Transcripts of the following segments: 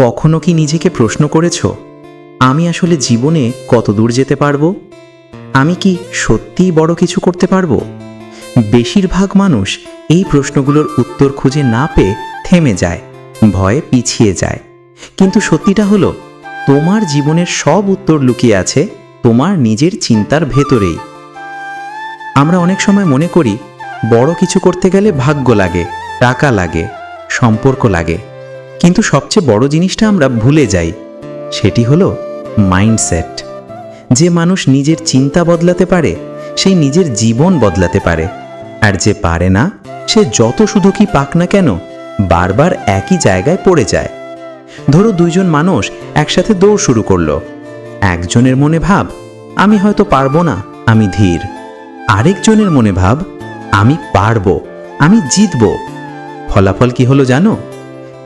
কখনো কি নিজেকে প্রশ্ন করেছ? আমি আসলে জীবনে কত দূর যেতে পারব? আমি কি সত্যিই বড় কিছু করতে পারব? বেশিরভাগ মানুষ এই প্রশ্নগুলোর উত্তর খুঁজে না পেয়ে থেমে যায়, ভয়ে পিছিয়ে যায়। কিন্তু সত্যিটা হলো, তোমার জীবনের সব উত্তর লুকিয়ে আছে তোমার নিজের চিন্তার ভেতরেই। আমরা অনেক সময় মনে করি, বড় কিছু করতে গেলে ভাগ্য লাগে, টাকা লাগে, সম্পর্ক লাগে। কিন্তু সবচেয়ে বড় জিনিসটা আমরা ভুলে যাই, সেটি হলো মাইন্ডসেট। যে মানুষ নিজের চিন্তা বদলাতে পারে সেই নিজের জীবন বদলাতে পারে। আর যে পারে না, সে যত শুধু কি পাক না কেন, বারবার একই জায়গায় পড়ে যায়। ধরো দুইজন মানুষ একসাথে দৌড় শুরু করল। একজনের মনে ভাব, আমি হয়তো পারব না, আমি ধীর। আরেকজনের মনে ভাব, আমি পারব, আমি জিতব। ফলাফল কি হলো জানো?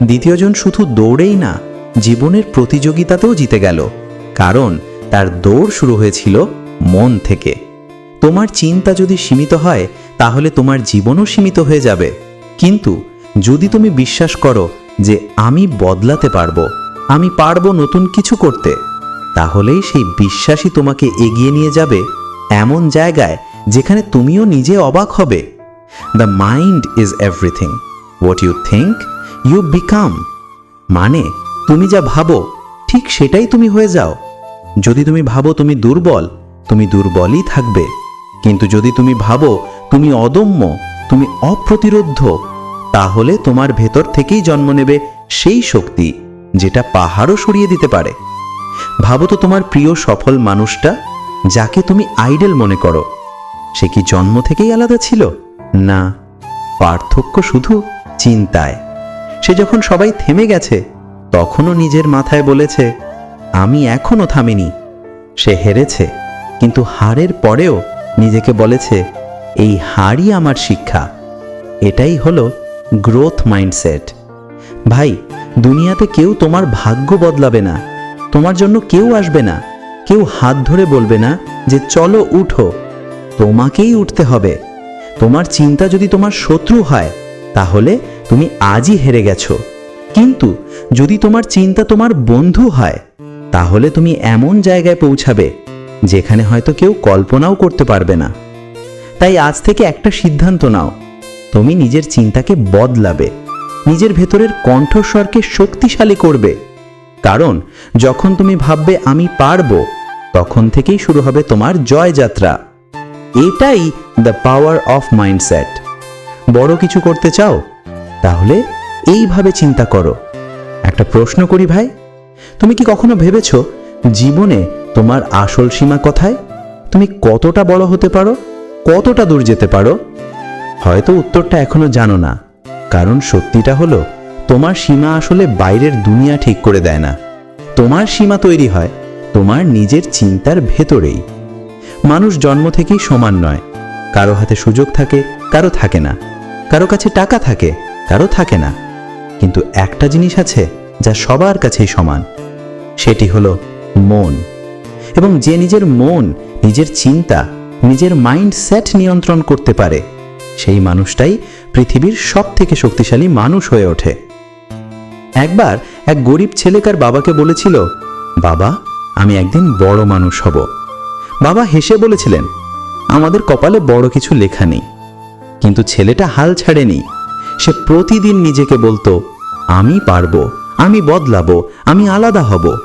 দ্বিতীয়জন শুধু দৌড়েই না, জীবনের প্রতিযোগিতাতেও জিতে গেল। কারণ তার দৌড় শুরু হয়েছিল মন থেকে। তোমার চিন্তা যদি সীমিত হয়, তাহলে তোমার জীবনও সীমিত হয়ে যাবে। কিন্তু যদি তুমি বিশ্বাস করো যে আমি বদলাতে পারব, আমি পারব নতুন কিছু করতে, তাহলেই সেই বিশ্বাসই তোমাকে এগিয়ে নিয়ে যাবে এমন জায়গায় যেখানে তুমিও নিজে অবাক হবে। The mind is everything what you think you become মানে তুমি যা ভাবো, ঠিক সেটাই তুমি হয়ে যাও। যদি তুমি ভাবো তুমি দুর্বল, তুমি দুর্বলই থাকবে। কিন্তু যদি তুমি ভাবো তুমি অদম্য, তুমি অপ্রতিরোধ্য, তাহলে তোমার ভেতর থেকেই জন্ম নেবে সেই শক্তি, যেটা পাহাড়ও সরিয়ে দিতে পারে। ভাবো তো তোমার প্রিয় সফল মানুষটা, যাকে তুমি আইডল মনে করো। সে কি জন্ম থেকেই আলাদা ছিল? না। পার্থক্য শুধু চিন্তায়। সে যখন সবাই থেমে গেছে, তখনও নিজের মাথায় বলেছে, আমি এখনও থামিনি। সে হেরেছে, কিন্তু হারের পরেও নিজেকে বলেছে, এই হারই আমার শিক্ষা। এটাই হলো গ্রোথ মাইন্ডসেট ভাই, দুনিয়াতে কেউ তোমার ভাগ্য বদলাবে না। তোমার জন্য কেউ আসবে না। কেউ হাত ধরে বলবে না যে, চলো উঠো। তোমাকেই উঠতে হবে। তোমার চিন্তা যদি তোমার শত্রু হয়, তাহলে তুমি আজই হেরে গেছো। কিন্তু যদি তোমার চিন্তা তোমার বন্ধু হয়, তাহলে তুমি এমন জায়গায় পৌঁছাবে, যেখানে হয়তো কেউ কল্পনাও করতে পারবে না। তাই আজ থেকে একটা সিদ্ধান্ত নাও, তুমি নিজের চিন্তাকে বদলাবে, নিজের ভেতরের কণ্ঠস্বরকে শক্তিশালী করবে। কারণ যখন তুমি ভাববে আমি পারব, তখন থেকেই শুরু হবে তোমার জয়যাত্রা। এটাই দ্য পাওয়ার অফ মাইন্ডসেট। বড় কিছু করতে চাও? তাহলে এইভাবে চিন্তা করো। একটা প্রশ্ন করি ভাই, তুমি কি কখনো ভেবেছ জীবনে তোমার আসল সীমা কোথায়? তুমি কতটা বড় হতে পারো? কতটা দূর যেতে পারো? হয়তো উত্তরটা এখনও জানো না, কারণ সত্যিটা হলো তোমার সীমা আসলে বাইরের দুনিয়া ঠিক করে দেয় না। তোমার সীমা তৈরি হয় তোমার নিজের চিন্তার ভেতরেই। মানুষ জন্ম থেকেই সমান নয় কারও হাতে সুযোগ থাকে, কারও থাকে না। কারও কাছে টাকা থাকে, কারও থাকে না। কিন্তু একটা জিনিস আছে যা সবার কাছেই সমান। সেটি হলো মন। এবং যে নিজের মন, নিজের চিন্তা, নিজের মাইন্ডসেট নিয়ন্ত্রণ করতে পারে, সেই মানুষটাই পৃথিবীর সব থেকে শক্তিশালী মানুষ হয়ে ওঠে। একবার এক গরিব ছেলেকার বাবাকে বলেছিল, বাবা, আমি একদিন বড় মানুষ হব। বাবা হেসে বলেছিলেন আমাদের কপালে বড় কিছু লেখা নেই। কিন্তু ছেলেটা হাল ছাড়েনি। সে প্রতিদিন নিজেকে বলতো, আমি পারব, আমি বদলাবো, আমি আলাদা হব।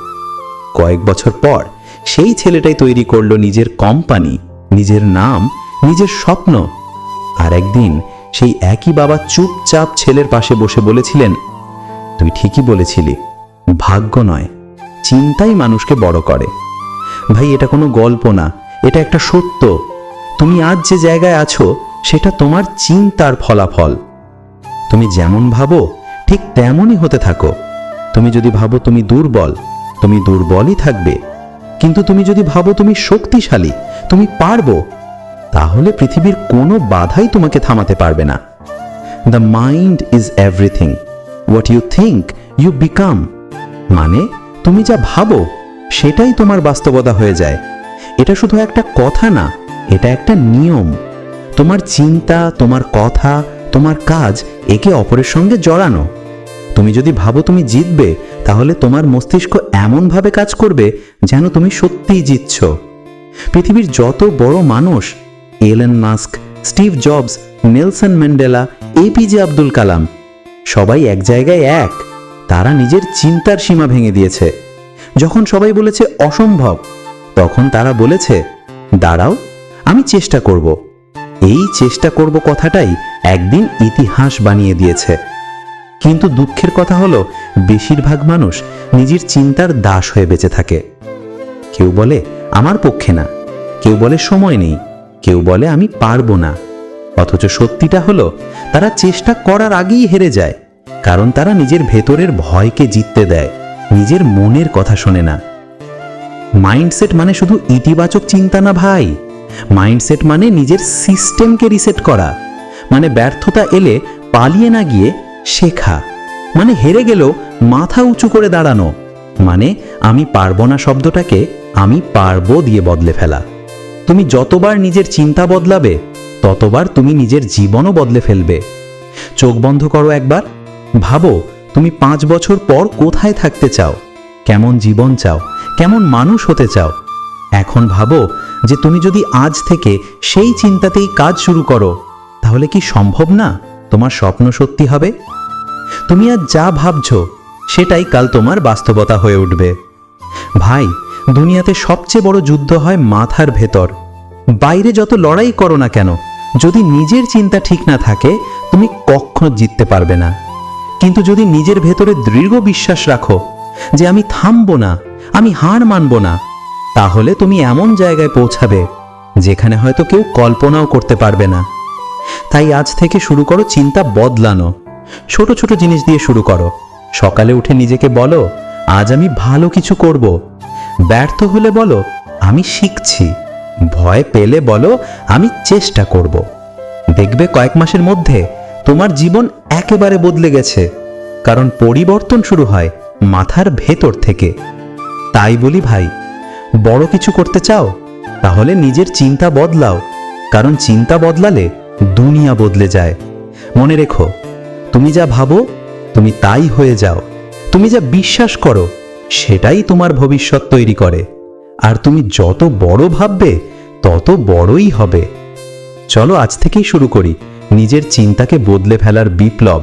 কয়েক বছর পর সেই ছেলেটাই তৈরি করল নিজের কোম্পানি, নিজের নাম, নিজের স্বপ্ন। আর একদিন সেই একই বাবা চুপচাপ ছেলের পাশে বসে বলেছিলেন, তুই ঠিকই বলেছিলি, ভাগ্য নয়, চিন্তাই মানুষকে বড় করে। ভাই, এটা কোনো গল্প না, এটা একটা সত্য। তুমি আজ যে জায়গায় আছো, সেটা তোমার চিন্তার ফলাফল। তুমি যেমন ভাবো, ঠিক তেমনই হতে থাকো। তুমি যদি ভাবো তুমি দুর্বল, তুমি দুর্বলই থাকবে। কিন্তু তুমি যদি ভাবো তুমি শক্তিশালী, তুমি পারব, তাহলে পৃথিবীর কোনো বাধাই তোমাকে থামাতে পারবে না। The mind is everything what you think you become মানে তুমি যা ভাবো, সেটাই তোমার বাস্তবতা হয়ে যায়। এটা শুধু একটা কথা না এটা একটা নিয়ম। তোমার চিন্তা, তোমার কথা, তোমার কাজ একে অপরের সঙ্গে জড়ানো। তুমি যদি ভাবো তুমি জিতবে, তাহলে তোমার মস্তিষ্ক এমনভাবে কাজ করবে যেন তুমি সত্যিই জিতছ। পৃথিবীর যত বড় মানুষ Elon Musk Steve Jobs Nelson Mandela APJ Abdul Kalam সবাই এক জায়গায় এক। তারা নিজের চিন্তার সীমা ভেঙে দিয়েছে। যখন সবাই বলেছে অসম্ভব, তখন তারা বলেছে, দাঁড়াও আমি চেষ্টা করব। এই চেষ্টা করব কথাটাই একদিন ইতিহাস বানিয়ে দিয়েছে। কিন্তু দুঃখের কথা হলো, বেশিরভাগ মানুষ নিজের চিন্তার দাস হয়ে বেঁচে থাকে। কেউ বলে, আমার পক্ষে না। কেউ বলে, সময় নেই। কেউ বলে, আমি পারব না। অথচ সত্যিটা হলো, তারা চেষ্টা করার আগেই হেরে যায়। কারণ তারা নিজের ভেতরের ভয়কে জিততে দেয়, নিজের মনের কথা শোনে না। মাইন্ডসেট মানে শুধু ইতিবাচক চিন্তা না ভাই। মাইন্ডসেট মানে নিজের সিস্টেমকে রিসেট করা। মানে ব্যর্থতা এলে পালিয়ে না গিয়ে শেখা। মানে হেরে গেলেও মাথা উঁচু করে দাঁড়ানো। মানে আমি পারব না শব্দটাকে, আমি পারব দিয়ে বদলে ফেলা। তুমি যতবার নিজের চিন্তা বদলাবে, ততবার তুমি নিজের জীবনও বদলে ফেলবে। চোখ বন্ধ করো একবার। ভাবো, তুমি পাঁচ বছর পর কোথায় থাকতে চাও? কেমন জীবন চাও? কেমন মানুষ হতে চাও? এখন ভাবো যে তুমি যদি আজ থেকে সেই চিন্তাতেই কাজ শুরু করো, তাহলে কি সম্ভব না তোমার স্বপ্ন সত্যি হবে? তুমি আজ যা ভাবছ, সেটাই কাল তোমার বাস্তবতা হয়ে উঠবে। ভাই, দুনিয়াতে সবচেয়ে বড় যুদ্ধ হয় মাথার ভেতর। বাইরে যত লড়াই করো না কেন, যদি নিজের চিন্তা ঠিক না থাকে, তুমি কখনো জিততে পারবে না। কিন্তু যদি নিজের ভেতরে দৃঢ় বিশ্বাস রাখো যে আমি থামবো না, আমি হার মানব না তাহলে তুমি এমন জায়গায় পৌঁছাবে যেখানে হয়তো কেউ কল্পনাও করতে পারবে না। তাই আজ থেকে শুরু করো চিন্তা বদলানো। ছোট ছোট জিনিস দিয়ে শুরু করো। সকালে উঠে নিজেকে বলো, আজ আমি ভালো কিছু করব। ব্যর্থ হলে বলো, আমি শিখছি। ভয় পেলে বলো, আমি চেষ্টা করব। দেখবে কয়েক মাসের মধ্যে তোমার জীবন একেবারে বদলে গেছে, কারণ পরিবর্তন শুরু হয় মাথার ভেতর থেকে। তাই বলি ভাই বড় কিছু করতে চাও, তাহলে নিজের চিন্তা বদলাও, কারণ চিন্তা বদলালে দুনিয়া বদলে যায়। মনে রেখো, তুমি যা ভাবো, তুমি তাই হয়ে যাও। তুমি যা বিশ্বাস করো, সেটাই তোমার ভবিষ্যৎ তৈরি করে। আর তুমি যত বড় ভাববে, তত বড়ই হবে। চলো আজ থেকেই শুরু করি, নিজের চিন্তাকে বদলে ফেলার বিপ্লব।